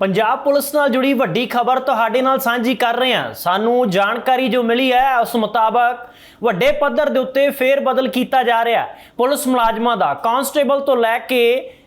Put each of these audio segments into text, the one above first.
Punjab police ਨਾਲ ਜੁੜੀ ਵੱਡੀ ਖਬਰ ਤੁਹਾਡੇ ਨਾਲ ਸਾਂਝੀ ਕਰ ਰਹੇ ਹਾਂ। ਸਾਨੂੰ ਜਾਣਕਾਰੀ ਜੋ ਮਿਲੀ ਹੈ, ਉਸ ਮੁਤਾਬਕ ਵੱਡੇ ਪੱਧਰ ਦੇ ਉੱਤੇ ਫੇਰ ਬਦਲ ਕੀਤਾ ਜਾ ਰਿਹਾ ਹੈ। ਪੁਲਿਸ ਮੁਲਾਜ਼ਮਾਂ ਦਾ ਕਾਂਸਟੇਬਲ ਤੋਂ ਲੈ ਕੇ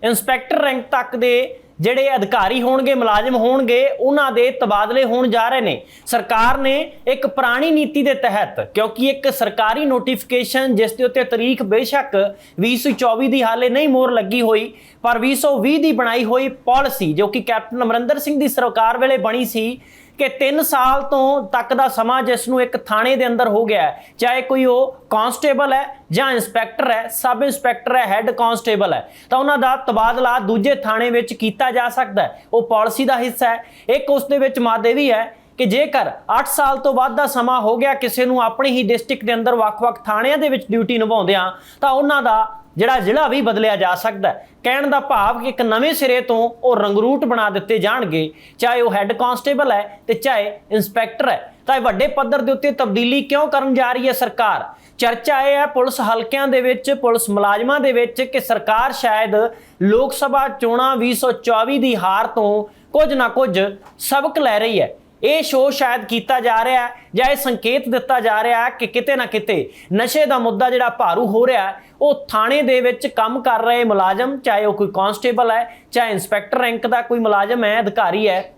ਇੰਸਪੈਕਟਰ ਰੈਂਕ ਤੱਕ ਦੇ ਜਿਹੜੇ ਅਧਿਕਾਰੀ ਹੋਣਗੇ, ਮੁਲਾਜ਼ਮ ਹੋਣਗੇ, ਉਹਨਾਂ ਦੇ ਤਬਾਦਲੇ ਹੋਣ ਜਾ ਰਹੇ ਨੇ। ਸਰਕਾਰ ਨੇ ਇੱਕ ਪੁਰਾਣੀ ਨੀਤੀ ਦੇ ਤਹਿਤ, ਕਿਉਂਕਿ ਇੱਕ ਸਰਕਾਰੀ ਨੋਟੀਫਿਕੇਸ਼ਨ ਜਿਸ ਦੇ ਉੱਤੇ ਤਰੀਕ ਬੇਸ਼ੱਕ 2024 ਦੀ ਹਾਲੇ ਨਹੀਂ ਮੋਹਰ ਲੱਗੀ ਹੋਈ, ਪਰ 2020 ਦੀ ਬਣਾਈ ਹੋਈ ਪਾਲਿਸੀ ਜੋ ਕਿ ਕੈਪਟਨ ਅਮਰਿੰਦਰ ਸਿੰਘ ਦੀ ਸਰਕਾਰ ਵੇਲੇ ਬਣੀ ਸੀ ਕਿ 3 ਸਾਲ ਤੋਂ ਤੱਕ ਦਾ ਸਮਾਂ ਜਿਸ ਨੂੰ ਇੱਕ ਥਾਣੇ ਦੇ ਅੰਦਰ ਹੋ ਗਿਆ ਹੈ, ਚਾਹੇ ਕੋਈ ਉਹ ਕਾਂਸਟੇਬਲ ਹੈ ਜਾਂ ਇੰਸਪੈਕਟਰ ਹੈ, ਸਬ ਇੰਸਪੈਕਟਰ ਹੈ, ਹੈੱਡ ਕਾਂਸਟੇਬਲ ਹੈ, ਤਾਂ ਉਹਨਾਂ ਦਾ ਤਬਾਦਲਾ ਦੂਜੇ ਥਾਣੇ ਵਿੱਚ ਕੀਤਾ ਜਾ ਸਕਦਾ ਹੈ। ਉਹ ਪਾਲਿਸੀ ਦਾ ਹਿੱਸਾ ਹੈ। ਇੱਕ ਉਸ ਦੇ ਵਿੱਚ ਮਾਦੇ ਵੀ ਹੈ ਕਿ ਜੇਕਰ 8 ਸਾਲ ਤੋਂ ਵੱਧ ਦਾ ਸਮਾਂ ਹੋ ਗਿਆ ਕਿਸੇ ਨੂੰ ਆਪਣੇ ਹੀ ਡਿਸਟ੍ਰਿਕਟ ਦੇ ਅੰਦਰ ਵੱਖ-ਵੱਖ ਥਾਣਿਆਂ ਦੇ ਵਿੱਚ ਡਿਊਟੀ ਨਿਭਾਉਂਦਿਆਂ, ਤਾਂ ਉਹਨਾਂ ਦਾ ਜਿਹੜਾ ਜ਼ਿਲ੍ਹਾ ਵੀ ਬਦਲਿਆ ਜਾ ਸਕਦਾ ਕਹਿਣ ਦਾ ਭਾਵ ਕਿ ਇੱਕ ਨਵੇਂ ਸਿਰੇ ਤੋਂ ਉਹ ਰੰਗਰੂਟ ਬਣਾ ਦਿੱਤੇ ਜਾਣਗੇ, ਚਾਹੇ ਉਹ ਹੈੱਡ ਕਾਂਸਟੇਬਲ ਹੈ ਤੇ ਚਾਹੇ ਇੰਸਪੈਕਟਰ ਹੈ। ਤਾਂ ਇਹ ਵੱਡੇ ਪੱਧਰ ਦੇ ਉੱਤੇ ਤਬਦੀਲੀ ਕਿਉਂ ਕਰਨ ਜਾ ਰਹੀ ਹੈ ਸਰਕਾਰ? ਚਰਚਾ ਇਹ ਹੈ ਪੁਲਿਸ ਹਲਕਿਆਂ ਦੇ ਵਿੱਚ, ਪੁਲਿਸ ਮੁਲਾਜ਼ਮਾਂ ਦੇ ਵਿੱਚ ਕਿ ਸਰਕਾਰ ਸ਼ਾਇਦ ਲੋਕ ਸਭਾ ਚੋਣਾਂ 2024 ਦੀ ਹਾਰ ਤੋਂ ਕੁਝ ਨਾ ਕੁਝ ਸਬਕ ਲੈ ਰਹੀ ਹੈ। ਇਹ ਸ਼ੋਅ ਸ਼ਾਇਦ ਕੀਤਾ ਜਾ ਰਿਹਾ ਹੈ ਜਾਂ ਇਹ ਸੰਕੇਤ ਦਿੱਤਾ ਜਾ ਰਿਹਾ ਹੈ ਕਿ ਕਿਤੇ ਨਾ ਕਿਤੇ ਨਸ਼ੇ ਦਾ ਮੁੱਦਾ ਜਿਹੜਾ ਭਾਰੂ ਹੋ ਰਿਹਾ ਹੈ, ਉਹ ਥਾਣੇ ਦੇ ਵਿੱਚ ਕੰਮ ਕਰ ਰਹੇ ਮੁਲਾਜ਼ਮ, ਚਾਹੇ ਉਹ ਕੋਈ ਕਾਂਸਟੇਬਲ ਹੈ, ਚਾਹੇ ਇੰਸਪੈਕਟਰ ਰੈਂਕ ਦਾ ਕੋਈ ਮੁਲਾਜ਼ਮ ਹੈ, ਅਧਿਕਾਰੀ ਹੈ,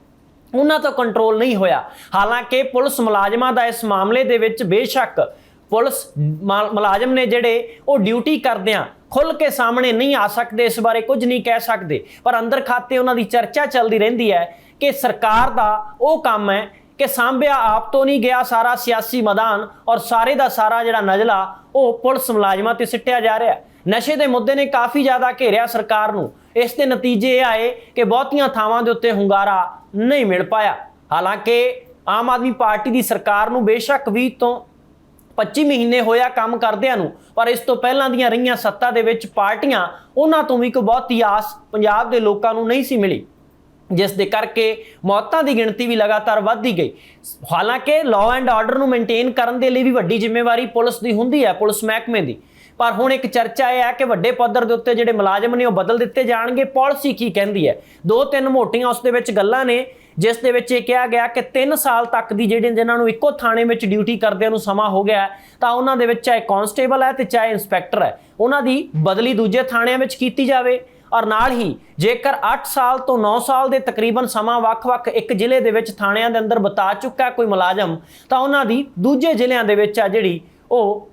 ਉਹਨਾਂ ਤੋਂ ਕੰਟਰੋਲ ਨਹੀਂ ਹੋਇਆ। ਹਾਲਾਂਕਿ ਪੁਲਿਸ ਮੁਲਾਜ਼ਮਾਂ ਦਾ ਇਸ ਮਾਮਲੇ ਦੇ ਵਿੱਚ ਬੇਸ਼ੱਕ ਪੁਲਿਸ ਮਾ- ਮੁਲਾਜ਼ਮ ਨੇ ਜਿਹੜੇ ਉਹ ਡਿਊਟੀ ਕਰਦਿਆਂ ਖੁੱਲ ਕੇ ਸਾਹਮਣੇ ਨਹੀਂ ਆ ਸਕਦੇ, ਇਸ ਬਾਰੇ ਕੁਝ ਨਹੀਂ ਕਹਿ ਸਕਦੇ, ਪਰ ਅੰਦਰ ਖਾਤੇ ਉਹਨਾਂ ਦੀ ਚਰਚਾ ਚੱਲਦੀ ਰਹਿੰਦੀ ਹੈ ਕਿ ਸਰਕਾਰ ਦਾ ਉਹ ਕੰਮ ਹੈ ਕਿ ਸਾਂਭਿਆ ਆਪ ਤੋਂ ਨਹੀਂ ਗਿਆ ਸਾਰਾ ਸਿਆਸੀ ਮੈਦਾਨ ਔਰ ਸਾਰੇ ਦਾ ਸਾਰਾ ਜਿਹੜਾ ਨਜਲਾ ਉਹ ਪੁਲਿਸ ਮੁਲਾਜ਼ਮਾਂ ਤੇ ਸਿੱਟਿਆ ਜਾ ਰਿਹਾ ਨਸ਼ੇ ਦੇ ਮੁੱਦੇ ਨੇ ਕਾਫੀ ਜ਼ਿਆਦਾ ਘੇਰਿਆ ਸਰਕਾਰ ਨੂੰ। ਇਸ ਦੇ ਨਤੀਜੇ ਇਹ ਆਏ ਕਿ ਬਹੁਤੀਆਂ ਥਾਵਾਂ ਦੇ ਉੱਤੇ ਹੁੰਗਾਰਾ ਨਹੀਂ ਮਿਲ ਪਾਇਆ। ਹਾਲਾਂਕਿ ਆਮ ਆਦਮੀ ਪਾਰਟੀ ਦੀ ਸਰਕਾਰ ਨੂੰ ਬੇਸ਼ੱਕ 20 ਤੋਂ 25 ਮਹੀਨੇ ਹੋਇਆ ਕੰਮ ਕਰਦਿਆਂ ਨੂੰ, ਪਰ ਇਸ ਤੋਂ ਪਹਿਲਾਂ ਦੀਆਂ ਰਹੀਆਂ ਸੱਤਾ ਦੇ ਵਿੱਚ ਪਾਰਟੀਆਂ, ਉਹਨਾਂ ਤੋਂ ਵੀ ਕੋਈ ਬਹੁਤੀ ਆਸ ਪੰਜਾਬ ਦੇ ਲੋਕਾਂ ਨੂੰ ਨਹੀਂ ਸੀ ਮਿਲੀ। ਜਿਸ ਦੇ ਕਰਕੇ ਮੌਤਾਂ ਦੀ ਗਿਣਤੀ ਵੀ ਲਗਾਤਾਰ ਵੱਧਦੀ ਗਈ। ਹਾਲਾਂਕਿ ਲਾਅ ਐਂਡ ਆਰਡਰ ਨੂੰ ਮੇਨਟੇਨ ਕਰਨ ਦੇ ਲਈ ਵੀ ਵੱਡੀ ਜ਼ਿੰਮੇਵਾਰੀ ਪੁਲਿਸ ਦੀ ਹੁੰਦੀ ਹੈ, ਪੁਲਿਸ ਮਹਿਕਮੇ ਦੀ। ਪਰ ਹੁਣ ਇੱਕ ਚਰਚਾ ਇਹ ਹੈ ਕਿ ਵੱਡੇ ਪੱਧਰ ਦੇ ਉੱਤੇ ਜਿਹੜੇ ਮੁਲਾਜ਼ਮ ਨੇ ਉਹ ਬਦਲ ਦਿੱਤੇ ਜਾਣਗੇ ਪਾਲਿਸੀ ਕੀ ਕਹਿੰਦੀ ਹੈ? ਦੋ ਤਿੰਨ ਮੋਟੀਆਂ ਉਸ ਦੇ ਵਿੱਚ ਗੱਲਾਂ ਨੇ, ਜਿਸ ਦੇ ਵਿੱਚ ਇਹ ਕਿਹਾ ਗਿਆ ਕਿ 3 ਸਾਲ ਤੱਕ ਦੀ ਜਿਹੜੇ ਜਿਨ੍ਹਾਂ ਨੂੰ ਇੱਕੋ ਥਾਣੇ ਵਿੱਚ ਡਿਊਟੀ ਕਰਦਿਆਂ ਨੂੰ ਸਮਾਂ ਹੋ ਗਿਆ ਤਾਂ ਉਹਨਾਂ ਦੇ ਵਿੱਚ ਚਾਹੇ ਕਾਂਸਟੇਬਲ ਹੈ ਤੇ ਚਾਹੇ ਇੰਸਪੈਕਟਰ ਹੈ। ਉਹਨਾਂ ਦੀ ਬਦਲੀ ਦੂਜੇ ਥਾਣਿਆਂ ਵਿੱਚ ਕੀਤੀ ਜਾਵੇ। ਔਰ ਨਾਲ ਹੀ ਜੇਕਰ 8 ਸਾਲ ਤੋਂ 9 ਸਾਲ ਦੇ ਤਕਰੀਬਨ ਸਮਾਂ ਵੱਖ-ਵੱਖ ਇੱਕ ਜ਼ਿਲ੍ਹੇ ਦੇ ਵਿੱਚ ਥਾਣਿਆਂ ਦੇ ਅੰਦਰ ਬਿਤਾ ਚੁੱਕਾ ਕੋਈ ਮੁਲਾਜ਼ਮ, ਤਾਂ ਉਹਨਾਂ ਦੀ ਦੂਜੇ ਜ਼ਿਲ੍ਹਿਆਂ ਦੇ ਵਿੱਚ ਆ ਜਿਹੜੀ ਉਹ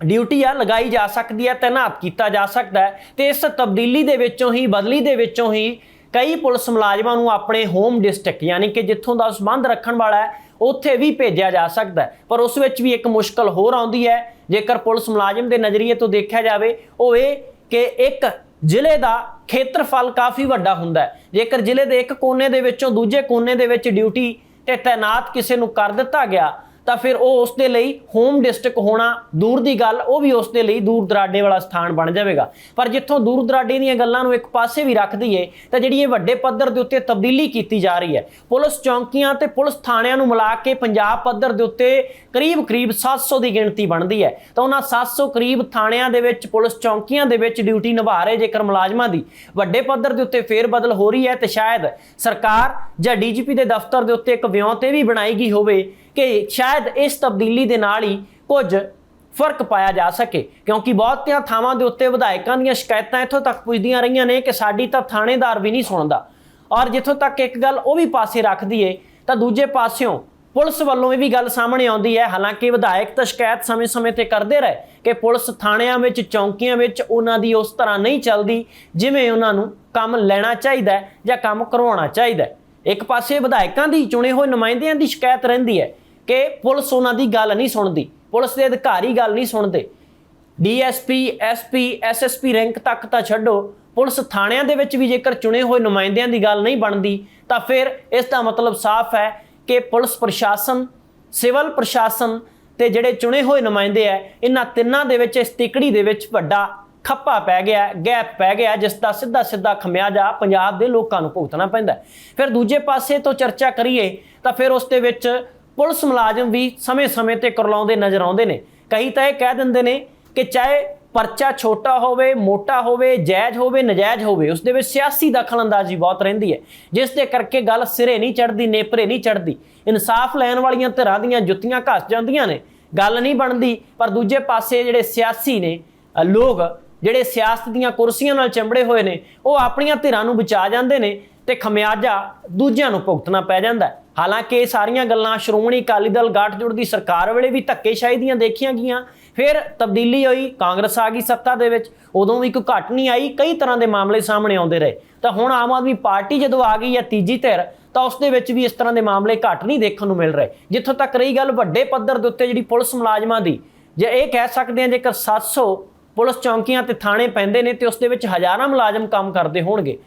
ਡਿਊਟੀ ਆ ਲਗਾਈ ਜਾ ਸਕਦੀ ਹੈ, ਤੈਨਾਤ ਕੀਤਾ ਜਾ ਸਕਦਾ ਹੈ ਤੇ ਇਸ ਤਬਦੀਲੀ ਦੇ ਵਿੱਚੋਂ ਹੀ, ਬਦਲੀ ਦੇ ਵਿੱਚੋਂ ਹੀ ਕਈ ਪੁਲਿਸ ਮੁਲਾਜ਼ਮਾਂ ਨੂੰ ਆਪਣੇ ਹੋਮ ਡਿਸਟ੍ਰਿਕਟ ਯਾਨੀ ਕਿ ਜਿੱਥੋਂ ਦਾ ਸੰਬੰਧ ਰੱਖਣ ਵਾਲਾ ਹੈ, ਉੱਥੇ ਵੀ ਭੇਜਿਆ ਜਾ ਸਕਦਾ ਹੈ। ਪਰ ਉਸ ਵਿੱਚ ਵੀ ਇੱਕ ਮੁਸ਼ਕਲ ਹੋਰ ਆਉਂਦੀ ਹੈ, ਜੇਕਰ ਪੁਲਿਸ ਮੁਲਾਜ਼ਮ ਦੇ ਨਜ਼ਰੀਏ ਤੋਂ ਦੇਖਿਆ ਜਾਵੇ, ਉਹ ਇਹ ਕਿ ਇੱਕ ਜ਼ਿਲ੍ਹੇ ਦਾ ਖੇਤਰਫਲ ਕਾਫੀ ਵੱਡਾ ਹੁੰਦਾ ਹੈ। ਜੇਕਰ ਜ਼ਿਲ੍ਹੇ ਦੇ ਇੱਕ ਕੋਨੇ ਦੇ ਵਿੱਚੋਂ ਦੂਜੇ ਕੋਨੇ ਦੇ ਵਿੱਚ ਡਿਊਟੀ ਤੇ ਤਾਇਨਾਤ ਕਿਸੇ ਨੂੰ ਕਰ ਦਿੱਤਾ ਗਿਆ ਤਾਂ ਫਿਰ ਉਹ ਉਸ ਦੇ ਲਈ ਹੋਮ ਡਿਸਟ੍ਰਿਕਟ ਹੋਣਾ ਦੂਰ ਦੀ ਗੱਲ, ਉਹ ਵੀ ਉਸ ਦੇ ਲਈ ਦੂਰ ਦਰਾਡੇ ਵਾਲਾ ਸਥਾਨ ਬਣ ਜਾਵੇਗਾ। ਪਰ ਜਿੱਥੋਂ ਦੂਰ ਦਰਾਡੇ ਦੀਆਂ ਗੱਲਾਂ ਨੂੰ ਇੱਕ ਪਾਸੇ ਵੀ ਰੱਖ ਦਈਏ, ਤਾਂ ਜਿਹੜੀ ਇਹ ਵੱਡੇ ਪੱਧਰ ਦੇ ਉੱਤੇ ਤਬਦੀਲੀ ਕੀਤੀ ਜਾ ਰਹੀ ਹੈ। ਪੁਲਿਸ ਚੌਂਕੀਆਂ ਤੇ ਪੁਲਿਸ ਥਾਣਿਆਂ ਨੂੰ ਮਿਲਾ ਕੇ ਪੰਜਾਬ ਪੱਧਰ ਦੇ ਉੱਤੇ ਕਰੀਬ-ਕਰੀਬ 700 ਦੀ ਗਿਣਤੀ ਬਣਦੀ ਹੈ। ਤਾਂ ਉਹਨਾਂ 700 ਕਰੀਬ ਥਾਣਿਆਂ ਦੇ ਵਿੱਚ, ਪੁਲਿਸ ਚੌਂਕੀਆਂ ਦੇ ਵਿੱਚ ਡਿਊਟੀ ਨਿਭਾ ਰਹੇ ਜੇਕਰ ਮੁਲਾਜ਼ਮਾਂ ਦੀ ਵੱਡੇ ਪੱਧਰ ਦੇ ਉੱਤੇ ਫੇਰ ਬਦਲ ਹੋ ਰਹੀ ਹੈ, ਤੇ ਸ਼ਾਇਦ ਸਰਕਾਰ ਜਾਂ ਡੀਜੀਪੀ ਦੇ ਦਫ਼ਤਰ ਦੇ ਉੱਤੇ ਇੱਕ ਵਿਉਂਤ ਤੇ ਵੀ ਬਣਾਈ ਗਈ ਹੋਵੇ। ਕਿ ਸ਼ਾਇਦ ਇਸ ਤਬਦੀਲੀ ਦੇ ਨਾਲ ਹੀ ਕੁਝ ਫ਼ਰਕ ਪਾਇਆ ਜਾ ਸਕੇ। ਕਿਉਂਕਿ ਬਹੁਤੀਆਂ ਥਾਵਾਂ ਦੇ ਉੱਤੇ ਵਿਧਾਇਕਾਂ ਦੀਆਂ ਸ਼ਿਕਾਇਤਾਂ ਇੱਥੋਂ ਤੱਕ ਪੁੱਜਦੀਆਂ ਰਹੀਆਂ ਨੇ ਕਿ ਸਾਡੀ ਤਾਂ ਥਾਣੇਦਾਰ ਵੀ ਨਹੀਂ ਸੁਣਦਾ। ਔਰ ਜਿੱਥੋਂ ਤੱਕ ਇੱਕ ਗੱਲ ਉਹ ਵੀ ਪਾਸੇ ਰੱਖ ਦਈਏ, ਤਾਂ ਦੂਜੇ ਪਾਸਿਓਂ ਪੁਲਿਸ ਵੱਲੋਂ ਇਹ ਵੀ ਗੱਲ ਸਾਹਮਣੇ ਆਉਂਦੀ ਹੈ। ਹਾਲਾਂਕਿ ਵਿਧਾਇਕ ਤਾਂ ਸ਼ਿਕਾਇਤ ਸਮੇਂ-ਸਮੇਂ ਤੇ ਕਰਦੇ ਰਹੇ ਕਿ ਪੁਲਿਸ ਥਾਣਿਆਂ ਵਿੱਚ, ਚੌਂਕੀਆਂ ਵਿੱਚ ਉਹਨਾਂ ਦੀ ਉਸ ਤਰ੍ਹਾਂ ਨਹੀਂ ਚੱਲਦੀ ਜਿਵੇਂ ਉਹਨਾਂ ਨੂੰ ਕੰਮ ਲੈਣਾ ਚਾਹੀਦਾ ਜਾਂ ਕੰਮ ਕਰਵਾਉਣਾ ਚਾਹੀਦਾ ਇੱਕ ਪਾਸੇ ਵਿਧਾਇਕਾਂ ਦੀ ਚੁਣੇ ਹੋਏ ਨੁਮਾਇੰਦਿਆਂ ਦੀ ਸ਼ਿਕਾਇਤ ਰਹਿੰਦੀ ਹੈ ਕਿ ਪੁਲਿਸ ਉਹਨਾਂ ਦੀ ਗੱਲ ਨਹੀਂ ਸੁਣਦੀ, ਪੁਲਿਸ ਦੇ ਅਧਿਕਾਰੀ ਗੱਲ ਨਹੀਂ ਸੁਣਦੇ। ਡੀਐਸਪੀ, ਐਸਪੀ, ਐਸਐਸਪੀ ਰੈਂਕ ਤੱਕ ਤਾਂ ਛੱਡੋ, ਪੁਲਿਸ ਥਾਣਿਆਂ ਦੇ ਵਿੱਚ ਵੀ ਜੇਕਰ ਚੁਣੇ ਹੋਏ ਨੁਮਾਇੰਦਿਆਂ ਦੀ ਗੱਲ ਨਹੀਂ ਬਣਦੀ, ਤਾਂ ਫਿਰ ਇਸ ਦਾ ਮਤਲਬ ਸਾਫ਼ ਹੈ ਕਿ ਪੁਲਿਸ ਪ੍ਰਸ਼ਾਸਨ, ਸਿਵਲ ਪ੍ਰਸ਼ਾਸਨ ਤੇ ਜਿਹੜੇ ਚੁਣੇ ਹੋਏ ਨੁਮਾਇੰਦੇ ਆ ਇਹਨਾਂ ਤਿੰਨਾਂ ਦੇ ਵਿੱਚ, ਇਸ ਤਿਕੜੀ ਦੇ ਵਿੱਚ ਵੱਡਾ ਖੱਪਾ ਪੈ ਗਿਆ, ਗੈਪ ਪੈ ਗਿਆ, ਜਿਸ ਦਾ ਸਿੱਧਾ ਸਿੱਧਾ ਖਮਿਆਜਾ ਪੰਜਾਬ ਦੇ ਲੋਕਾਂ ਨੂੰ ਭੁਗਤਣਾ ਪੈਂਦਾ ਫਿਰ ਦੂਜੇ ਪਾਸੇ ਤੋਂ ਚਰਚਾ ਕਰੀਏ, ਤਾਂ ਫਿਰ ਉਸ ਦੇ ਵਿੱਚ ਪੁਲਿਸ ਮੁਲਾਜ਼ਮ ਵੀ ਸਮੇਂ-ਸਮੇਂ ਤੇ ਕਰਲਾਉਂਦੇ ਨਜ਼ਰ ਆਉਂਦੇ ਨੇ। ਕਈ ਤਾਂ ਇਹ ਕਹਿ ਦਿੰਦੇ ਨੇ ਕਿ ਚਾਹੇ ਪਰਚਾ ਛੋਟਾ ਹੋਵੇ, ਮੋਟਾ ਹੋਵੇ, ਜਾਇਜ਼ ਹੋਵੇ, ਨਜਾਇਜ਼ ਹੋਵੇ, ਉਸ ਦੇ ਵਿੱਚ ਸਿਆਸੀ ਦਖਲਅੰਦਾਜ਼ੀ ਬਹੁਤ ਰਹਿੰਦੀ ਹੈ। ਜਿਸ ਦੇ ਕਰਕੇ ਗੱਲ ਸਿਰੇ ਨਹੀਂ ਚੜਦੀ ਨੇਪਰੇ ਨਹੀਂ ਚੜਦੀ ਇਨਸਾਫ ਲੈਣ ਵਾਲੀਆਂ ਧਿਰਾਂ ਦੀਆਂ ਜੁੱਤੀਆਂ ਘਸ ਜਾਂਦੀਆਂ ਨੇ। ਗੱਲ ਨਹੀਂ ਬਣਦੀ, ਪਰ ਦੂਜੇ ਪਾਸੇ ਜਿਹੜੇ ਸਿਆਸੀ ਨੇ ਲੋਕ ਜਿਹੜੇ ਸਿਆਸਤ ਦੀਆਂ ਕੁਰਸੀਆਂ ਨਾਲ ਚੰਬੜੇ ਹੋਏ ਨੇ, ਉਹ ਆਪਣੀਆਂ ਧਿਰਾਂ ਨੂੰ ਬਚਾ ਜਾਂਦੇ ਨੇ। ਤੇ ਖਮਿਆਜਾ ਦੂਜਿਆਂ ਨੂੰ ਭੁਗਤਣਾ ਪੈ ਜਾਂਦਾ ਹਾਲਾਂਕਿ ਇਹ ਸਾਰੀਆਂ ਗੱਲਾਂ ਸ਼੍ਰੋਮਣੀ ਅਕਾਲੀ ਦਲ ਗਾਠਜੋੜ ਦੀ ਸਰਕਾਰ ਵੇਲੇ ਵੀ ਧੱਕੇਸ਼ਾਹੀ ਦੀਆਂ ਦੇਖੀਆਂ ਗਈਆਂ। ਫਿਰ ਤਬਦੀਲੀ ਹੋਈ, ਕਾਂਗਰਸ ਆ ਗਈ ਸੱਤਾ ਦੇ ਵਿੱਚ। ਉਦੋਂ ਵੀ ਕੋਈ ਘਟ ਨਹੀਂ ਆਈ, ਕਈ ਤਰ੍ਹਾਂ ਦੇ ਮਾਮਲੇ ਸਾਹਮਣੇ ਆਉਂਦੇ ਰਹੇ। ਤਾਂ ਹੁਣ ਆਮ ਆਦਮੀ ਪਾਰਟੀ ਜਦੋਂ ਆ ਗਈ ਹੈ ਤੀਜੀ ਧਿਰ, ਤਾਂ ਉਸ ਦੇ ਵਿੱਚ ਵੀ ਇਸ ਤਰ੍ਹਾਂ ਦੇ ਮਾਮਲੇ ਘਟ ਨਹੀਂ ਦੇਖਣ ਨੂੰ ਮਿਲ ਰਹੇ। ਜਿੱਥੋਂ ਤੱਕ ਰਹੀ ਗੱਲ ਵੱਡੇ ਪੱਧਰ ਦੇ ਉੱਤੇ ਜਿਹੜੀ ਪੁਲਿਸ ਮੁਲਾਜ਼ਮਾਂ ਦੀ, ਜੇ ਇਹ ਕਹਿ ਸਕਦੇ ਹਾਂ ਜੇਕਰ 700 ਪੁਲਿਸ ਚੌਂਕੀਆਂ ਤੇ ਥਾਣੇ ਪੈਂਦੇ ਨੇ ਤੇ ਉਸ ਦੇ ਵਿੱਚ ਹਜ਼ਾਰਾਂ ਮੁਲਾਜ਼ਮ ਕੰਮ ਕਰਦੇ ਹੋਣਗੇ।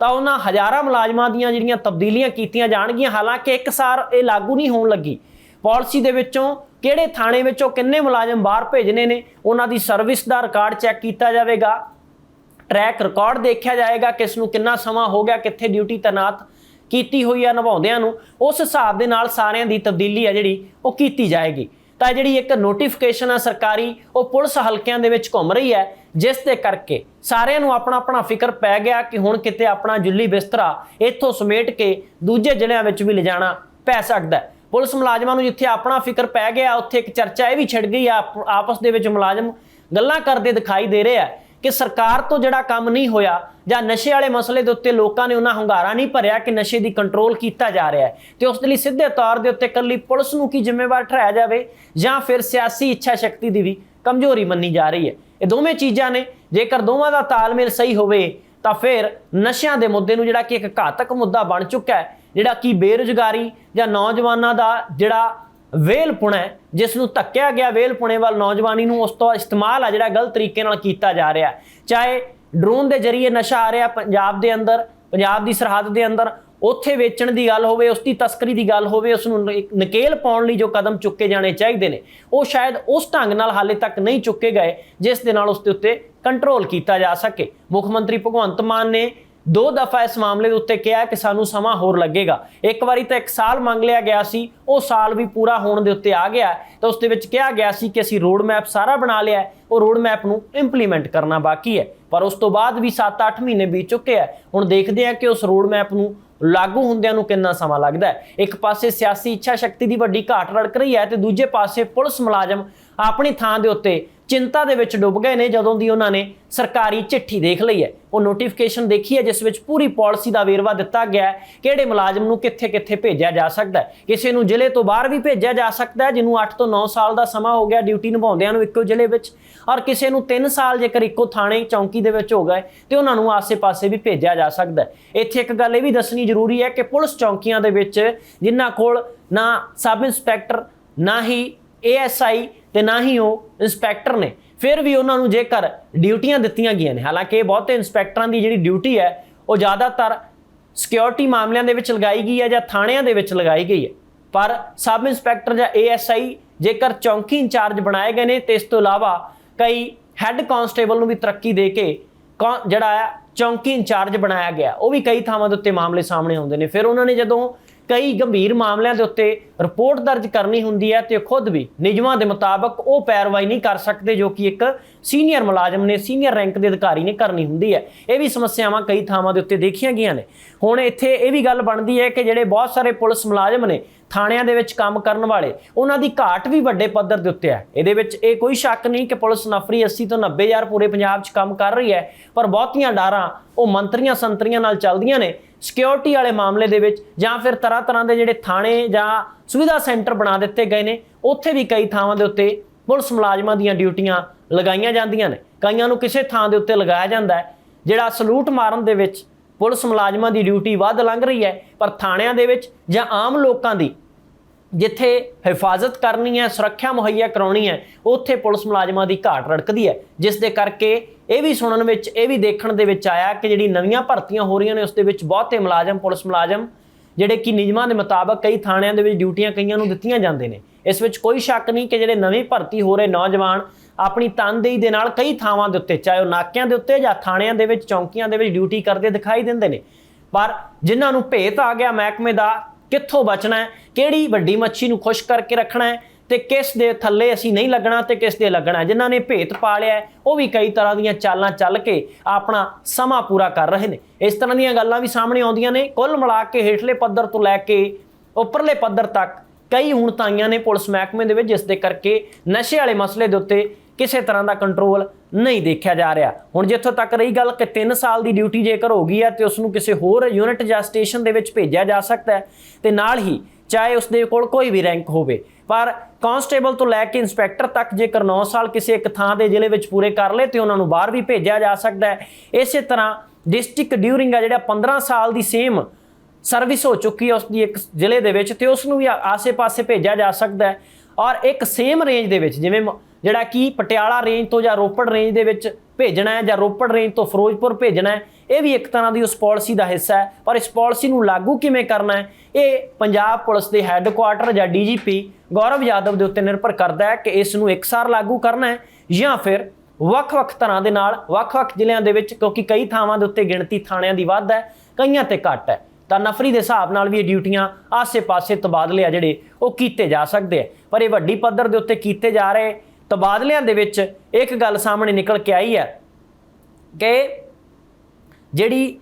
ਤਾਂ ਉਹਨਾਂ ਹਜ਼ਾਰਾਂ ਮੁਲਾਜ਼ਮਾਂ ਦੀਆਂ ਜਿਹੜੀਆਂ ਤਬਦੀਲੀਆਂ ਕੀਤੀਆਂ ਜਾਣਗੀਆਂ, ਹਾਲਾਂਕਿ ਇੱਕ ਸਾਰ ਇਹ ਲਾਗੂ ਨਹੀਂ ਹੋਣ ਲੱਗੀ। ਪਾਲਿਸੀ ਦੇ ਵਿੱਚੋਂ ਕਿਹੜੇ ਥਾਣੇ ਵਿੱਚੋਂ ਕਿੰਨੇ ਮੁਲਾਜ਼ਮ ਬਾਹਰ ਭੇਜਣੇ ਨੇ, ਉਹਨਾਂ ਦੀ ਸਰਵਿਸ ਦਾ ਰਿਕਾਰਡ ਚੈੱਕ ਕੀਤਾ ਜਾਵੇਗਾ। ਟਰੈਕ ਰਿਕਾਰਡ ਦੇਖਿਆ ਜਾਏਗਾ ਕਿਸ ਨੂੰ ਕਿੰਨਾ ਸਮਾਂ ਹੋ ਗਿਆ, ਕਿੱਥੇ ਡਿਊਟੀ ਤੈਨਾਤ ਕੀਤੀ ਹੋਈ ਆ ਨਿਭਾਉਂਦਿਆਂ ਨੂੰ। ਉਸ ਹਿਸਾਬ ਦੇ ਨਾਲ ਸਾਰਿਆਂ ਦੀ ਤਬਦੀਲੀ ਆ ਜਿਹੜੀ, ਉਹ ਕੀਤੀ ਜਾਏਗੀ। ਤਾਂ ਜਿਹੜੀ ਇੱਕ ਨੋਟੀਫਿਕੇਸ਼ਨ ਆ ਸਰਕਾਰੀ, ਉਹ ਪੁਲਿਸ ਹਲਕਿਆਂ ਦੇ ਵਿੱਚ ਘੁੰਮ ਰਹੀ ਹੈ, ਜਿਸ ਦੇ ਕਰਕੇ ਸਾਰਿਆਂ ਨੂੰ ਆਪਣਾ ਆਪਣਾ ਫਿਕਰ ਪੈ ਗਿਆ ਕਿ ਹੁਣ ਕਿਤੇ ਆਪਣਾ ਜੁੱਲੀ ਬਿਸਤਰਾ ਇੱਥੋਂ ਸਮੇਟ ਕੇ ਦੂਜੇ ਜ਼ਿਲ੍ਹਿਆਂ ਵਿੱਚ ਵੀ ਲਿਜਾਣਾ ਪੈ ਸਕਦਾ ਪੁਲਿਸ ਮੁਲਾਜ਼ਮਾਂ ਨੂੰ ਜਿੱਥੇ ਆਪਣਾ ਫਿਕਰ ਪੈ ਗਿਆ, ਉੱਥੇ ਇੱਕ ਚਰਚਾ ਇਹ ਵੀ ਛਿੜ ਗਈ ਆ, ਆਪ- ਆਪਸ ਦੇ ਵਿੱਚ ਮੁਲਾਜ਼ਮ ਗੱਲਾਂ ਕਰਦੇ ਦਿਖਾਈ ਦੇ ਰਹੇ ਆ ਕਿ ਸਰਕਾਰ ਤੋਂ ਜਿਹੜਾ ਕੰਮ ਨਹੀਂ ਹੋਇਆ ਜਾਂ ਨਸ਼ੇ ਵਾਲੇ ਮਸਲੇ ਦੇ ਉੱਤੇ ਲੋਕਾਂ ਨੇ ਉਹਨਾਂ ਹੰਗਾਰਾ ਨਹੀਂ ਭਰਿਆ ਕਿ ਨਸ਼ੇ ਦੀ ਕੰਟਰੋਲ ਕੀਤਾ ਜਾ ਰਿਹਾ ਹੈ, ਤੇ ਉਸ ਦੇ ਲਈ ਸਿੱਧੇ ਤੌਰ ਦੇ ਉੱਤੇ ਇਕੱਲੀ ਪੁਲਿਸ ਨੂੰ ਕੀ ਜ਼ਿੰਮੇਵਾਰ ਠਹਿਰਾਇਆ ਜਾਵੇ ਜਾਂ ਫਿਰ ਸਿਆਸੀ ਇੱਛਾ ਸ਼ਕਤੀ ਦੀ ਵੀ ਕਮਜ਼ੋਰੀ ਮੰਨੀ ਜਾ ਰਹੀ ਹੈ। ਇਹ ਦੋਵੇਂ ਚੀਜ਼ਾਂ ਨੇ, ਜੇਕਰ ਦੋਵਾਂ ਦਾ ਤਾਲਮੇਲ ਸਹੀ ਹੋਵੇ, ਤਾਂ ਫਿਰ ਨਸ਼ਿਆਂ ਦੇ ਮੁੱਦੇ ਨੂੰ ਜਿਹੜਾ ਕਿ ਇੱਕ ਘਾਤਕ ਮੁੱਦਾ ਬਣ ਚੁੱਕਾ ਹੈ, ਜਿਹੜਾ ਕਿ ਬੇਰੁਜ਼ਗਾਰੀ ਜਾਂ ਨੌਜਵਾਨਾਂ ਦਾ ਜਿਹੜਾ ਵੇਲਪੁਣਾ ਜਿਸ ਨੂੰ ਧੱਕਿਆ ਗਿਆ ਵੇਲਪੁਣੇ ਵੱਲ ਨੌਜਵਾਨੀ ਨੂੰ ਉਸ ਤੋਂ ਇਸਤੇਮਾਲ ਆ ਜਿਹੜਾ ਗਲਤ ਤਰੀਕੇ ਨਾਲ ਕੀਤਾ ਜਾ ਰਿਹਾ ਚਾਹੇ ਡਰੋਨ ਦੇ ਜ਼ਰੀਏ ਨਸ਼ਾ ਆ ਰਿਹਾ ਪੰਜਾਬ ਦੇ ਅੰਦਰ, ਪੰਜਾਬ ਦੀ ਸਰਹੱਦ ਦੇ ਅੰਦਰ, ਉੱਥੇ ਵੇਚਣ ਦੀ ਗੱਲ ਹੋਵੇ ਉਸ ਦੀ ਤਸਕਰੀ ਦੀ ਗੱਲ ਹੋਵੇ, ਉਸ ਨੂੰ ਨ- ਨਕੇਲ ਪਾਉਣ ਲਈ ਜੋ ਕਦਮ ਚੁੱਕੇ ਜਾਣੇ ਚਾਹੀਦੇ ਨੇ, ਉਹ ਸ਼ਾਇਦ ਉਸ ਢੰਗ ਨਾਲ ਹਾਲੇ ਤੱਕ ਨਹੀਂ ਚੁੱਕੇ ਗਏ, ਜਿਸ ਦੇ ਨਾਲ ਉਸ ਦੇ ਉੱਤੇ ਕੰਟਰੋਲ ਕੀਤਾ ਜਾ ਸਕੇ। ਮੁੱਖ ਮੰਤਰੀ ਭਗਵੰਤ ਮਾਨ ਨੇ ਦੋ ਦਫਾ ਇਸ ਮਾਮਲੇ ਦੇ ਉੱਤੇ ਕਿਹਾ ਕਿ ਸਾਨੂੰ ਸਮਾਂ ਹੋਰ ਲੱਗੇਗਾ। ਇੱਕ ਵਾਰੀ ਤਾਂ ਇੱਕ ਸਾਲ ਮੰਗ ਲਿਆ ਗਿਆ ਸੀ, ਉਹ ਸਾਲ ਵੀ ਪੂਰਾ ਹੋਣ ਦੇ ਉੱਤੇ ਆ ਗਿਆ। ਤਾਂ ਉਸ ਦੇ ਵਿੱਚ ਕਿਹਾ ਗਿਆ ਸੀ ਕਿ ਅਸੀਂ ਰੋਡ ਮੈਪ ਸਾਰਾ ਬਣਾ ਲਿਆ ਉਹ ਰੋਡ ਮੈਪ ਨੂੰ ਇੰਪਲੀਮੈਂਟ ਕਰਨਾ ਬਾਕੀ ਹੈ। ਪਰ ਉਸ ਤੋਂ ਬਾਅਦ ਵੀ 7-8 ਮਹੀਨੇ ਬੀਤ ਚੁੱਕੇ ਆ ਹੁਣ ਦੇਖਦੇ ਆ ਕਿ ਉਸ ਰੋਡ ਮੈਪ ਨੂੰ ਲਾਗੂ ਹੁੰਦਿਆਂ ਨੂੰ ਕਿੰਨਾ ਸਮਾਂ ਲੱਗਦਾ ਹੈ। ਇੱਕ ਪਾਸੇ ਸਿਆਸੀ ਇੱਛਾ ਸ਼ਕਤੀ ਦੀ ਵੱਡੀ ਘਾਟ ਰੜਕ ਰਹੀ ਹੈ ਤੇ ਦੂਜੇ ਪਾਸੇ ਪੁਲਿਸ ਮੁਲਾਜ਼ਮ ਆਪਣੀ ਥਾਂ ਦੇ ਉੱਤੇ ਚਿੰਤਾ ਦੇ ਵਿੱਚ ਡੁੱਬ ਗਏ ਨੇ ਜਦੋਂ ਦੀ ਉਹਨਾਂ ਨੇ ਸਰਕਾਰੀ ਚਿੱਠੀ ਦੇਖ ਲਈ ਹੈ। ਉਹ ਨੋਟੀਫਿਕੇਸ਼ਨ ਦੇਖੀ ਹੈ, ਜਿਸ ਵਿੱਚ ਪੂਰੀ ਪਾਲਿਸੀ ਦਾ ਵੇਰਵਾ ਦਿੱਤਾ ਗਿਆ ਹੈ ਕਿਹੜੇ ਮੁਲਾਜ਼ਮ ਨੂੰ ਕਿੱਥੇ-ਕਿੱਥੇ ਭੇਜਿਆ ਜਾ ਸਕਦਾ ਹੈ। ਕਿਸੇ ਨੂੰ ਜ਼ਿਲ੍ਹੇ ਤੋਂ ਬਾਹਰ ਵੀ ਭੇਜਿਆ ਜਾ ਸਕਦਾ ਹੈ, ਜਿਹਨੂੰ 8 ਤੋਂ 9 ਸਾਲ ਦਾ ਸਮਾਂ ਹੋ ਗਿਆ ਡਿਊਟੀ ਨਿਭਾਉਂਦਿਆਂ ਨੂੰ ਇੱਕੋ ਜ਼ਿਲ੍ਹੇ ਵਿੱਚ ਔਰ ਕਿਸੇ ਨੂੰ 3 ਸਾਲ ਜੇਕਰ ਇੱਕੋ ਥਾਣੇ ਚੌਂਕੀ ਦੇ ਵਿੱਚ ਹੋ ਗਏ ਤੇ ਉਹਨਾਂ ਨੂੰ ਆਸੇ-ਪਾਸੇ ਵੀ ਭੇਜਿਆ ਜਾ ਸਕਦਾ ਹੈ। ਇੱਥੇ ਇੱਕ ਗੱਲ ਇਹ ਵੀ ਦੱਸਣੀ ਜ਼ਰੂਰੀ ਹੈ ਕਿ ਪੁਲਿਸ ਚੌਂਕੀਆਂ ਦੇ ਵਿੱਚ ਜਿਨ੍ਹਾਂ ਕੋਲ ਨਾ ਸਬ ਇੰਸਪੈਕਟਰ ਨਾ ਹੀ ਏਐਸਆਈ ਤੇ ਨਾ ਹੀ ਉਹ ਇੰਸਪੈਕਟਰ ਨੇ। ਫਿਰ ਵੀ ਉਹਨਾਂ ਨੂੰ ਜੇਕਰ ਡਿਊਟੀਆਂ ਦਿੱਤੀਆਂ ਗਈਆਂ ਨੇ, ਹਾਲਾਂਕਿ ਬਹੁਤੇ ਇੰਸਪੈਕਟਰਾਂ ਦੀ ਜਿਹੜੀ ਡਿਊਟੀ ਹੈ, ਉਹ ਜ਼ਿਆਦਾਤਰ ਸਿਕਿਉਰਿਟੀ ਮਾਮਲਿਆਂ ਦੇ ਵਿੱਚ ਲਗਾਈ ਗਈ ਹੈ ਜਾਂ ਥਾਣਿਆਂ ਦੇ ਵਿੱਚ ਲਗਾਈ ਗਈ ਹੈ। ਪਰ ਸਬ ਇੰਸਪੈਕਟਰ ਜਾਂ ਏਐਸਆਈ ਜੇਕਰ ਚੌਂਕੀ ਇੰਚਾਰਜ ਬਣਾਏ ਗਏ ਨੇ, ਤੇ ਇਸ ਤੋਂ ਇਲਾਵਾ ਕਈ ਹੈੱਡ ਕਾਂਸਟੇਬਲ ਨੂੰ ਵੀ ਤਰੱਕੀ ਦੇ ਕੇ ਕੌ- ਜਿਹੜਾ ਆ, ਚੌਂਕੀ ਇੰਚਾਰਜ ਬਣਾਇਆ ਗਿਆ। ਉਹ ਵੀ ਕਈ ਥਾਵਾਂ ਦੇ ਉੱਤੇ ਮਾਮਲੇ ਸਾਹਮਣੇ ਆਉਂਦੇ ਨੇ। ਫਿਰ ਉਹਨਾਂ ਨੇ ਜਦੋਂ ਕਈ ਗੰਭੀਰ ਮਾਮਲਿਆਂ ਦੇ ਉੱਤੇ ਰਿਪੋਰਟ ਦਰਜ ਕਰਨੀ ਹੁੰਦੀ ਹੈ ਤੇ ਖੁਦ ਵੀ ਨਿਯਮਾਂ ਦੇ ਮੁਤਾਬਕ ਉਹ ਪੈਰਵਾਈ ਨਹੀਂ ਕਰ ਸਕਦੇ, ਜੋ ਕਿ ਇੱਕ ਸੀਨੀਅਰ ਮੁਲਾਜ਼ਮ ਨੇ, ਸੀਨੀਅਰ ਰੈਂਕ ਦੇ ਅਧਿਕਾਰੀ ਨੇ ਕਰਨੀ ਹੁੰਦੀ ਹੈ। ਇਹ ਵੀ ਸਮੱਸਿਆਵਾਂ ਕਈ ਥਾਵਾਂ ਦੇ ਉੱਤੇ ਦੇਖੀਆਂ ਗਈਆਂ ਨੇ। ਹੁਣ ਇੱਥੇ ਇਹ ਵੀ ਗੱਲ ਬਣਦੀ ਹੈ ਕਿ ਜਿਹੜੇ ਬਹੁਤ ਸਾਰੇ ਪੁਲਿਸ ਮੁਲਾਜ਼ਮ ਨੇ ਥਾਣਿਆਂ ਦੇ ਵਿੱਚ ਕੰਮ ਕਰਨ ਵਾਲੇ, ਉਹਨਾਂ ਦੀ ਘਾਟ ਵੀ ਵੱਡੇ ਪੱਧਰ ਦੇ ਉੱਤੇ ਹੈ। ਇਹਦੇ ਵਿੱਚ ਇਹ ਕੋਈ ਸ਼ੱਕ ਨਹੀਂ ਕਿ ਪੁਲਿਸ ਨਫਰੀ 80 ਤੋਂ 90 ਹਜ਼ਾਰ ਪੂਰੇ ਪੰਜਾਬ 'ਚ ਕੰਮ ਕਰ ਰਹੀ ਹੈ, ਪਰ ਬਹੁਤੀਆਂ ਡਾਰਾਂ ਉਹ ਮੰਤਰੀਆਂ ਸੰਤਰੀਆਂ ਨਾਲ ਚੱਲਦੀਆਂ ਨੇ ਸਿਕਿਉਰਿਟੀ ਵਾਲੇ ਮਾਮਲੇ ਦੇ ਵਿੱਚ ਜਾਂ ਫਿਰ ਤਰ੍ਹਾਂ ਤਰ੍ਹਾਂ ਦੇ ਜਿਹੜੇ ਥਾਣੇ ਜਾਂ ਸੁਵਿਧਾ ਸੈਂਟਰ ਬਣਾ ਦਿੱਤੇ ਗਏ ਨੇ, ਉੱਥੇ ਵੀ ਕਈ ਥਾਵਾਂ ਦੇ ਉੱਤੇ ਪੁਲਿਸ ਮੁਲਾਜ਼ਮਾਂ ਦੀਆਂ ਡਿਊਟੀਆਂ ਲਗਾਈਆਂ ਜਾਂਦੀਆਂ ਨੇ। ਕਈਆਂ ਨੂੰ ਕਿਸੇ ਥਾਂ ਦੇ ਉੱਤੇ ਲਗਾਇਆ ਜਾਂਦਾ ਹੈ, ਜਿਹੜਾ ਸਲੂਟ ਮਾਰਨ ਦੇ ਵਿੱਚ ਪੁਲਿਸ ਮੁਲਾਜ਼ਮਾਂ ਦੀ ਡਿਊਟੀ ਵੱਧ ਲੰਘ ਰਹੀ ਹੈ, ਪਰ ਥਾਣਿਆਂ ਦੇ ਵਿੱਚ ਜਾਂ ਆਮ ਲੋਕਾਂ ਦੀ ਜਿੱਥੇ ਹਿਫਾਜ਼ਤ ਕਰਨੀ ਹੈ, ਸੁਰੱਖਿਆ ਮੁਹੱਈਆ ਕਰਾਉਣੀ ਹੈ, ਉੱਥੇ ਪੁਲਿਸ ਮੁਲਾਜ਼ਮਾਂ ਦੀ ਘਾਟ ਰੜਕਦੀ ਹੈ। ਜਿਸ ਦੇ ਕਰਕੇ ਇਹ ਵੀ ਸੁਣਨ ਵਿੱਚ, ਇਹ ਵੀ ਦੇਖਣ ਦੇ ਵਿੱਚ ਆਇਆ ਕਿ ਜਿਹੜੀ ਨਵੀਆਂ ਭਰਤੀਆਂ ਹੋ ਰਹੀਆਂ ਨੇ, ਉਸ ਦੇ ਵਿੱਚ ਬਹੁਤੇ ਮੁਲਾਜ਼ਮ, ਪੁਲਿਸ ਮੁਲਾਜ਼ਮ, ਜਿਹੜੇ ਕਿ ਨਿਯਮਾਂ ਦੇ ਮੁਤਾਬਕ ਕਈ ਥਾਣਿਆਂ ਦੇ ਵਿੱਚ ਡਿਊਟੀਆਂ ਕਈਆਂ ਨੂੰ ਦਿੱਤੀਆਂ ਜਾਂਦੇ ਨੇ। ਇਸ ਵਿੱਚ ਕੋਈ ਸ਼ੱਕ ਨਹੀਂ ਕਿ ਜਿਹੜੇ ਨਵੀਂ ਭਰਤੀ ਹੋ ਰਹੇ ਨੌਜਵਾਨ ਆਪਣੀ ਤਨਦੇਹੀ ਦੇ ਨਾਲ ਕਈ ਥਾਵਾਂ ਦੇ ਉੱਤੇ, ਚਾਹੇ ਉਹ ਨਾਕਿਆਂ ਦੇ ਉੱਤੇ ਜਾਂ ਥਾਣਿਆਂ ਦੇ ਵਿੱਚ, ਚੌਂਕੀਆਂ ਦੇ ਵਿੱਚ ਡਿਊਟੀ ਕਰਦੇ ਦਿਖਾਈ ਦਿੰਦੇ ਨੇ। ਪਰ ਜਿਨ੍ਹਾਂ ਨੂੰ ਭੇਤ ਆ ਗਿਆ ਮਹਿਕਮੇ ਦਾ, ਕਿੱਥੋਂ ਬਚਣਾ ਹੈ, ਕਿਹੜੀ ਵੱਡੀ ਮੱਛੀ ਨੂੰ ਖੁਸ਼ ਕਰਕੇ ਰੱਖਣਾ ਹੈ ਤੇ ਕਿਸ ਦੇ ਥੱਲੇ ਅਸੀਂ ਨਹੀਂ ਲੱਗਣਾ ਤੇ ਕਿਸ ਦੇ ਲੱਗਣਾ ਜਿਨ੍ਹਾਂ ਨੇ ਭੇਤ ਪਾ ਲਿਆ ਉਹ ਵੀ ਕਈ ਤਰ੍ਹਾਂ ਦੀਆਂ ਚਾਲਾਂ ਚੱਲ ਕੇ ਆਪਣਾ ਸਮਾਂ ਪੂਰਾ ਕਰ ਰਹੇ ਨੇ। ਇਸ ਤਰ੍ਹਾਂ ਦੀਆਂ ਗੱਲਾਂ ਵੀ ਸਾਹਮਣੇ ਆਉਂਦੀਆਂ ਨੇ। ਕੁੱਲ ਮਿਲਾ ਕੇ ਹੇਠਲੇ ਪੱਧਰ ਤੋਂ ਲੈ ਕੇ ਉੱਪਰਲੇ ਪੱਧਰ ਤੱਕ ਕਈ ਹੁਣ ਤਾਈਆਂ ਨੇ ਪੁਲਿਸ ਮਹਿਕਮੇ ਦੇ ਵਿੱਚ, ਜਿਸ ਦੇ ਕਰਕੇ ਨਸ਼ੇ ਵਾਲੇ ਮਸਲੇ ਦੇ ਉੱਤੇ ਕਿਸੇ ਤਰ੍ਹਾਂ ਦਾ ਕੰਟਰੋਲ ਨਹੀਂ ਦੇਖਿਆ ਜਾ ਰਿਹਾ। ਹੁਣ ਜਿੱਥੋਂ ਤੱਕ ਰਹੀ ਗੱਲ ਕਿ 3 ਸਾਲ ਦੀ ਡਿਊਟੀ ਜੇਕਰ ਹੋ ਗਈ ਹੈ ਤੇ ਉਸ ਨੂੰ ਕਿਸੇ ਹੋਰ ਯੂਨਿਟ ਜਾਂ ਸਟੇਸ਼ਨ ਦੇ ਵਿੱਚ ਭੇਜਿਆ ਜਾ ਸਕਦਾ ਹੈ ਤੇ ਨਾਲ ਹੀ ਚਾਹੇ ਉਸ ਦੇ ਕੋਲ ਕੋਈ ਵੀ ਰੈਂਕ ਹੋਵੇ। ਪਰ ਕਾਂਸਟੇਬਲ ਤੋਂ ਲੈ ਕੇ ਇੰਸਪੈਕਟਰ ਤੱਕ ਜੇਕਰ 9 ਸਾਲ ਕਿਸੇ ਇੱਕ ਥਾਂ ਦੇ ਜ਼ਿਲ੍ਹੇ ਵਿੱਚ ਪੂਰੇ ਕਰ ਲਏ ਤੇ ਉਹਨਾਂ ਨੂੰ ਬਾਹਰ ਵੀ ਭੇਜਿਆ ਜਾ ਸਕਦਾ ਹੈ। ਇਸੇ ਤਰ੍ਹਾਂ ਡਿਸਟ੍ਰਿਕਟ ਡਿਊਰਿੰਗ ਆ ਜਿਹੜਾ 15 ਸਾਲ ਦੀ ਸੇਮ ਸਰਵਿਸ ਹੋ ਚੁੱਕੀ ਹੈ ਉਸ ਦੀ ਇੱਕ ਜ਼ਿਲ੍ਹੇ ਦੇ ਵਿੱਚ ਤੇ ਉਸ ਨੂੰ ਵੀ ਆਸੇ-ਪਾਸੇ ਭੇਜਿਆ ਜਾ ਸਕਦਾ ਹੈ। ਔਰ ਇੱਕ ਸੇਮ ਰੇਂਜ ਦੇ ਵਿੱਚ ਜਿਵੇਂ ਜਿਹੜਾ ਕਿ ਪਟਿਆਲਾ ਰੇਂਜ ਤੋਂ ਜਾਂ ਰੋਪੜ ਰੇਂਜ ਦੇ ਵਿੱਚ ਭੇਜਣਾ ਹੈ ਜਾਂ ਰੋਪੜ ਰੇਂਜ ਤੋਂ ਫਿਰੋਜ਼ਪੁਰ ਭੇਜਣਾ ਹੈ, ਇਹ ਵੀ ਇੱਕ ਤਰ੍ਹਾਂ ਦੀ ਉਸ ਪਾਲਿਸੀ ਦਾ ਹਿੱਸਾ ਹੈ। ਪਰ ਇਸ ਪਾਲਿਸੀ ਨੂੰ ਲਾਗੂ ਕਿਵੇਂ ਕਰਨਾ ਹੈ, ਇਹ ਪੰਜਾਬ ਪੁਲਿਸ ਦੇ ਹੈੱਡਕੁਆਟਰ ਜਾਂ ਡੀਜੀਪੀ ਗੌਰਵ ਯਾਦਵ ਦੇ ਉੱਤੇ ਨਿਰਭਰ ਕਰਦਾ ਹੈ ਕਿ ਇਸ ਨੂੰ ਇੱਕਸਾਰ ਲਾਗੂ ਕਰਨਾ ਹੈ ਜਾਂ ਫਿਰ ਵੱਖ-ਵੱਖ ਤਰ੍ਹਾਂ ਦੇ ਨਾਲ, ਵੱਖ-ਵੱਖ ਜ਼ਿਲ੍ਹਿਆਂ ਦੇ ਵਿੱਚ, ਕਿਉਂਕਿ ਕਈ ਥਾਵਾਂ ਦੇ ਉੱਤੇ ਗਿਣਤੀ ਥਾਣਿਆਂ ਦੀ ਵੱਧ ਹੈ, ਕਈਆਂ ਤੇ ਘੱਟ ਹੈ। ਤਾਂ ਨਫਰੀ ਦੇ ਹਿਸਾਬ ਨਾਲ ਵੀ ਇਹ ਡਿਊਟੀਆਂ ਆਸੇ-ਪਾਸੇ ਤਬਾਦਲੇ ਆ ਜਿਹੜੇ ਉਹ ਕੀਤੇ ਜਾ ਸਕਦੇ ਆ। ਪਰ ਇਹ ਵੱਡੀ ਪੱਧਰ ਦੇ ਉੱਤੇ ਕੀਤੇ ਜਾ ਰਹੇ ਤਬਾਦਲਿਆਂ ਦੇ ਵਿੱਚ ਇੱਕ ਗੱਲ ਸਾਹਮਣੇ ਨਿਕਲ ਕੇ ਆਈ ਹੈ ਕਿ ਜਿਹੜੀ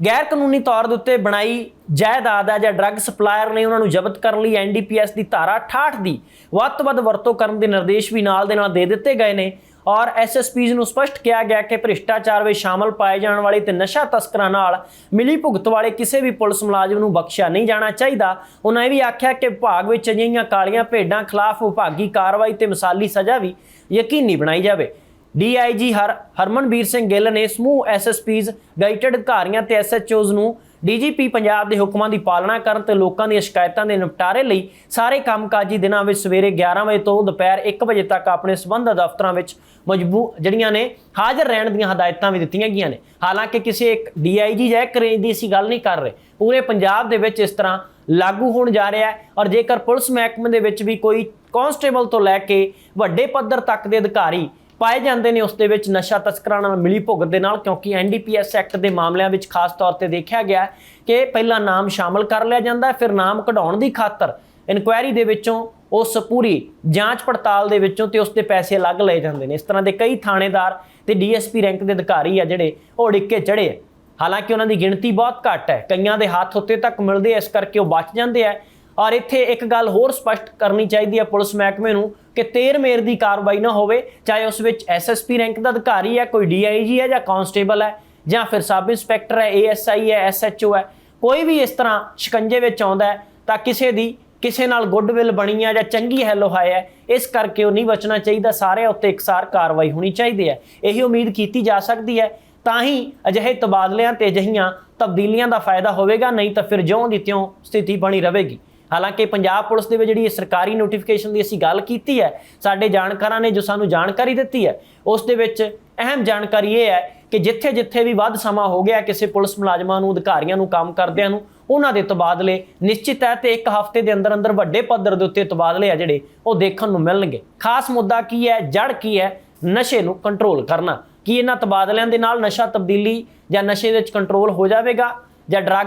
ਗੈਰ ਕਾਨੂੰਨੀ ਤੌਰ ਦੇ ਉੱਤੇ ਬਣਾਈ ਜਾਇਦਾਦ ਹੈ ਜਾਂ ਡਰੱਗ ਸਪਲਾਇਰ ਨੇ ਉਹਨਾਂ ਨੂੰ ਜ਼ਬਤ ਕਰਨ ਲਈ ਐਨਡੀਪੀਐਸ ਦੀ ਧਾਰਾ 68 ਦੀ ਵੱਧ ਤੋਂ ਵੱਧ ਵਰਤੋਂ ਕਰਨ ਦੇ ਨਿਰਦੇਸ਼ ਵੀ ਨਾਲ ਦੇ ਨਾਲ ਦੇ ਦਿੱਤੇ ਗਏ ਨੇ। ਔਰ ਐਸਐਸਪੀਜ਼ ਨੂੰ ਸਪਸ਼ਟ ਕਿਹਾ ਗਿਆ ਕਿ ਭ੍ਰਿਸ਼ਟਾਚਾਰ ਵਿੱਚ ਸ਼ਾਮਲ ਪਾਏ ਜਾਣ ਵਾਲੇ ਤੇ ਨਸ਼ਾ ਤਸਕਰਾਂ ਨਾਲ ਮਿਲੀ ਭੁਗਤ ਵਾਲੇ ਕਿਸੇ ਵੀ ਪੁਲਿਸ ਮੁਲਾਜ਼ਮ ਨੂੰ ਬਖਸ਼ਿਆ ਨਹੀਂ ਜਾਣਾ ਚਾਹੀਦਾ। ਉਹਨਾਂ ਇਹ ਵੀ ਆਖਿਆ ਕਿ ਵਿਭਾਗ ਵਿੱਚ ਅਜਿਹੀਆਂ ਕਾਲੀਆਂ ਭੇਡਾਂ ਖਿਲਾਫ ਵਿਭਾਗੀ ਕਾਰਵਾਈ ਤੇ ਮਿਸਾਲੀ ਸਜ਼ਾ ਵੀ ਯਕੀਨੀ ਬਣਾਈ ਜਾਵੇ। ਡੀਆਈਜੀ ਹਰ ਹਰਮਨਵੀਰ ਸਿੰਘ ਗਿੱਲ ਨੇ ਸਮੂਹ ਐਸਐਸਪੀਜ਼ ਗਾਈਟਡ ਅਧਿਕਾਰੀਆਂ ਤੇ ਐਸਐਚਓਜ਼ ਨੂੰ ਡੀਜੀਪੀ ਪੰਜਾਬ ਦੇ ਹੁਕਮਾਂ ਦੀ ਪਾਲਣਾ ਕਰਨ ਤੇ ਲੋਕਾਂ ਦੀਆਂ ਸ਼ਿਕਾਇਤਾਂ ਦੇ ਨਿਪਟਾਰੇ ਲਈ ਸਾਰੇ ਕੰਮਕਾਜੀ ਦਿਨਾਂ ਵਿੱਚ ਸਵੇਰੇ 11 ਵਜੇ ਤੋਂ ਦੁਪਹਿਰ 1 ਵਜੇ ਤੱਕ ਆਪਣੇ ਸਬੰਧਤ ਦਫ਼ਤਰਾਂ ਵਿੱਚ ਮਜਬੂ, ਜਿਹੜੀਆਂ ਨੇ, ਹਾਜ਼ਰ ਰਹਿਣ ਦੀਆਂ ਹਦਾਇਤਾਂ ਵੀ ਦਿੱਤੀਆਂ ਗਈਆਂ ਨੇ। ਹਾਲਾਂਕਿ ਕਿਸੇ ਇੱਕ ਡੀਆਈਜੀ ਜਾਂ ਇੱਕ ਰੇਂਜ ਦੀ ਅਸੀਂ ਗੱਲ ਨਹੀਂ ਕਰ ਰਹੇ। ਪੂਰੇ ਪੰਜਾਬ ਦੇ ਵਿੱਚ ਇਸ ਤਰ੍ਹਾਂ ਲਾਗੂ ਹੋਣ ਜਾ ਰਿਹਾ ਹੈ ਔਰ ਜੇਕਰ ਪੁਲਿਸ ਮਹਿਕਮੇ ਦੇ ਵਿੱਚ ਵੀ ਕੋਈ ਕਾਂਸਟੇਬਲ ਤੋਂ ਲੈ ਕੇ ਵੱਡੇ ਪੱਧਰ ਤੱਕ ਦੇ ਅਧਿਕਾਰੀ ਪਾਏ ਜਾਂਦੇ ਨੇ, ਉਸ ਦੇ ਵਿੱਚ ਨਸ਼ਾ ਤਸਕਰਾਂ ਨਾਲ ਮਿਲੀ ਭੁਗਤ ਦੇ ਨਾਲ, ਕਿਉਂਕਿ ਐਨਡੀਪੀਐਸ ਐਕਟ ਦੇ ਮਾਮਲਿਆਂ ਵਿੱਚ ਖਾਸ ਤੌਰ ਤੇ ਦੇਖਿਆ ਗਿਆ ਕਿ ਪਹਿਲਾਂ ਨਾਮ ਸ਼ਾਮਲ ਕਰ ਲਿਆ ਜਾਂਦਾ ਫਿਰ ਨਾਮ ਕਢਾਉਣ ਦੀ ਖਾਤਰ ਇਨਕੁਆਇਰੀ ਦੇ ਵਿੱਚੋਂ ਉਸ ਪੂਰੀ ਜਾਂਚ ਪੜਤਾਲ ਦੇ ਵਿੱਚੋਂ ਤੇ ਉਸ ਦੇ ਪੈਸੇ ਅਲੱਗ ਲਏ ਜਾਂਦੇ ਨੇ। ਇਸ ਤਰ੍ਹਾਂ ਦੇ ਕਈ ਥਾਣੇਦਾਰ ਤੇ ਡੀਐਸਪੀ ਰੈਂਕ ਦੇ ਅਧਿਕਾਰੀ ਆ ਜਿਹੜੇ ਉਹ ਡਿੱਕੇ ਚੜੇ ਹਾਲਾਂਕਿ ਉਹਨਾਂ ਦੀ ਗਿਣਤੀ ਬਹੁਤ ਘੱਟ ਹੈ। ਕਈਆਂ ਦੇ ਹੱਥ ਉੱਤੇ ਤੱਕ ਮਿਲਦੇ ਇਸ ਕਰਕੇ ਉਹ ਬਚ ਜਾਂਦੇ ਆ। ਔਰ ਇੱਥੇ ਇੱਕ ਗੱਲ ਹੋਰ ਸਪਸ਼ਟ ਕਰਨੀ ਚਾਹੀਦੀ ਹੈ ਪੁਲਿਸ ਮਹਿਕਮੇ ਨੂੰ ਕਿ ਤੇਰ ਮੇਰ ਦੀ ਕਾਰਵਾਈ ਨਾ ਹੋਵੇ, ਚਾਹੇ ਉਸ ਵਿੱਚ ਐਸਐਸਪੀ ਰੈਂਕ ਦਾ ਅਧਿਕਾਰੀ ਹੈ, ਕੋਈ ਡੀਆਈਜੀ ਹੈ ਜਾਂ ਕਾਂਸਟੇਬਲ ਹੈ, ਜਾਂ ਫਿਰ ਸਬ ਇੰਸਪੈਕਟਰ ਹੈ ਏਐਸਆਈ ਹੈ ਐਸਐਚਓ ਹੈ, ਕੋਈ ਵੀ ਇਸ ਤਰ੍ਹਾਂ ਸ਼ਿਕੰਜੇ ਵਿੱਚ ਆਉਂਦਾ ਹੈ, ਤਾਂ ਕਿਸੇ ਦੀ ਕਿਸੇ ਨਾਲ ਗੁੱਡਵਿਲ ਬਣੀ ਹੈ ਜਾਂ ਚੰਗੀ ਹੈਲੋ ਹਾਏ ਹੈ, ਇਸ ਕਰਕੇ ਉਹ ਨਹੀਂ ਬਚਣਾ ਚਾਹੀਦਾ, ਸਾਰਿਆਂ ਉੱਤੇ ਇਕਸਾਰ ਕਾਰਵਾਈ ਹੋਣੀ ਚਾਹੀਦੀ ਹੈ। ਇਹੀ ਉਮੀਦ ਕੀਤੀ ਜਾ ਸਕਦੀ ਹੈ, ਤਾਂ ਹੀ ਅਜਿਹੇ ਤਬਾਦਲਿਆਂ ਤੇ ਅਜਿਹੀਆਂ ਤਬਦੀਲੀਆਂ ਦਾ ਫਾਇਦਾ ਹੋਵੇਗਾ, ਨਹੀਂ ਤਾਂ ਫਿਰ ਜਿਉਂ ਦੀ ਤਿਉਂ ਸਥਿਤੀ ਬਣੀ ਰਹੇਗੀ। ਹਾਲਾਂਕਿ ਪੰਜਾਬ ਪੁਲਿਸ ਦੇ ਵਿੱਚ ਜਿਹੜੀ ਇਹ ਸਰਕਾਰੀ ਨੋਟੀਫਿਕੇਸ਼ਨ ਦੀ ਅਸੀਂ ਗੱਲ ਕੀਤੀ ਹੈ, ਸਾਡੇ ਜਾਣਕਾਰਾਂ ਨੇ ਜੋ ਸਾਨੂੰ ਜਾਣਕਾਰੀ ਦਿੱਤੀ ਹੈ, ਉਸ ਦੇ ਵਿੱਚ ਅਹਿਮ ਜਾਣਕਾਰੀ ਇਹ ਹੈ ਕਿ ਜਿੱਥੇ-ਜਿੱਥੇ ਵੀ ਵੱਧ ਸਮਾਂ ਹੋ ਗਿਆ ਕਿਸੇ ਪੁਲਿਸ ਮੁਲਾਜ਼ਮਾਂ ਨੂੰ, ਅਧਿਕਾਰੀਆਂ ਨੂੰ, ਕੰਮ ਕਰਦਿਆਂ ਨੂੰ, ਉਹਨਾਂ ਦੇ ਤਬਾਦਲੇ ਨਿਸ਼ਚਿਤ ਹੈ ਤੇ ਇੱਕ ਹਫ਼ਤੇ ਦੇ ਅੰਦਰ ਅੰਦਰ ਵੱਡੇ ਪੱਧਰ ਦੇ ਉੱਤੇ ਤਬਾਦਲੇ ਆ ਜਿਹੜੇ ਉਹ ਦੇਖਣ ਨੂੰ ਮਿਲਣਗੇ। ਖਾਸ ਮੁੱਦਾ ਕੀ ਹੈ, ਜੜ ਕੀ ਹੈ, ਨਸ਼ੇ ਨੂੰ ਕੰਟਰੋਲ ਕਰਨਾ। ਕੀ ਇਹਨਾਂ ਤਬਾਦਲਿਆਂ ਦੇ ਨਾਲ ਨਸ਼ਾ ਤਬਦੀਲੀ ਜਾਂ ਨਸ਼ੇ ਦੇ ਵਿੱਚ ਕੰਟਰੋਲ ਹੋ ਜਾਵੇਗਾ ਜਾਂ ਡਰੱਗ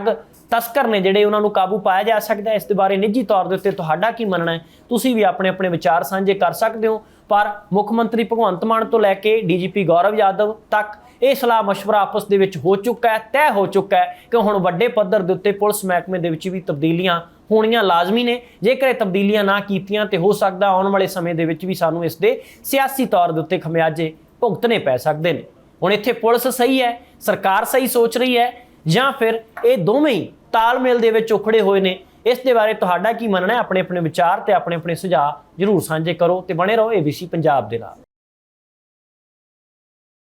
ਤਸਕਰ ਨੇ ਜਿਹੜੇ ਉਹਨਾਂ ਨੂੰ ਕਾਬੂ ਪਾਇਆ ਜਾ ਸਕਦਾ ਹੈ। ਇਸ ਦੇ ਬਾਰੇ ਨਿੱਜੀ ਤੌਰ ਦੇ ਉੱਤੇ ਤੁਹਾਡਾ ਕੀ ਮੰਨਣਾ ਹੈ? ਤੁਸੀਂ ਵੀ ਆਪਣੇ ਆਪਣੇ ਵਿਚਾਰ ਸਾਂਝੇ ਕਰ ਸਕਦੇ ਹੋ। ਪਰ ਮੁੱਖ ਮੰਤਰੀ ਭਗਵੰਤ ਮਾਨ ਤੋਂ ਲੈ ਕੇ ਡੀਜੀਪੀ ਗੌਰਵ ਯਾਦਵ ਤੱਕ ਇਹ ਸਲਾਹ مشਵਰਾ ਆਪਸ ਦੇ ਵਿੱਚ ਹੋ ਚੁੱਕਾ ਹੈ, ਤੈਅ ਹੋ ਚੁੱਕਾ ਹੈ ਕਿ ਹੁਣ ਵੱਡੇ ਪੱਧਰ ਦੇ ਉੱਤੇ ਪੁਲਿਸ ਮਹਿਕਮੇ ਦੇ ਵਿੱਚ ਵੀ ਤਬਦੀਲੀਆਂ ਹੋਣੀਆਂ ਲਾਜ਼ਮੀ ਨੇ। ਜੇਕਰ ਇਹ ਤਬਦੀਲੀਆਂ ਨਾ ਕੀਤੀਆਂ ਤੇ ਹੋ ਸਕਦਾ ਆਉਣ ਵਾਲੇ ਸਮੇਂ ਦੇ ਵਿੱਚ ਵੀ ਸਾਨੂੰ ਇਸ ਦੇ ਸਿਆਸੀ ਤੌਰ ਦੇ ਉੱਤੇ ਖਮਿਆਜੇ ਭੁਗਤਨੇ ਪੈ ਸਕਦੇ ਨੇ। ਹੁਣ ਇੱਥੇ ਪੁਲਿਸ ਸਹੀ ਹੈ, ਸਰਕਾਰ ਸਹੀ ਸੋਚ ਰਹੀ ਹੈ ਜਾਂ ਫਿਰ ਇਹ ਦੋਵੇਂ ਹੀ ਤਾਲਮੇਲ ਦੇ ਵਿੱਚ ਉਖੜੇ ਹੋਏ ਨੇ, ਇਸ ਦੇ ਬਾਰੇ ਤੁਹਾਡਾ ਕੀ ਮੰਨਣਾ ਹੈ? ਆਪਣੇ ਆਪਣੇ ਵਿਚਾਰ ਤੇ ਆਪਣੇ ਆਪਣੇ ਸੁਝਾਅ ਜਰੂਰ ਸਾਂਝੇ ਕਰੋ ਤੇ ਬਣੇ ਰਹੋ ਏਬੀਸੀ ਪੰਜਾਬ ਦੇ ਨਾਲ।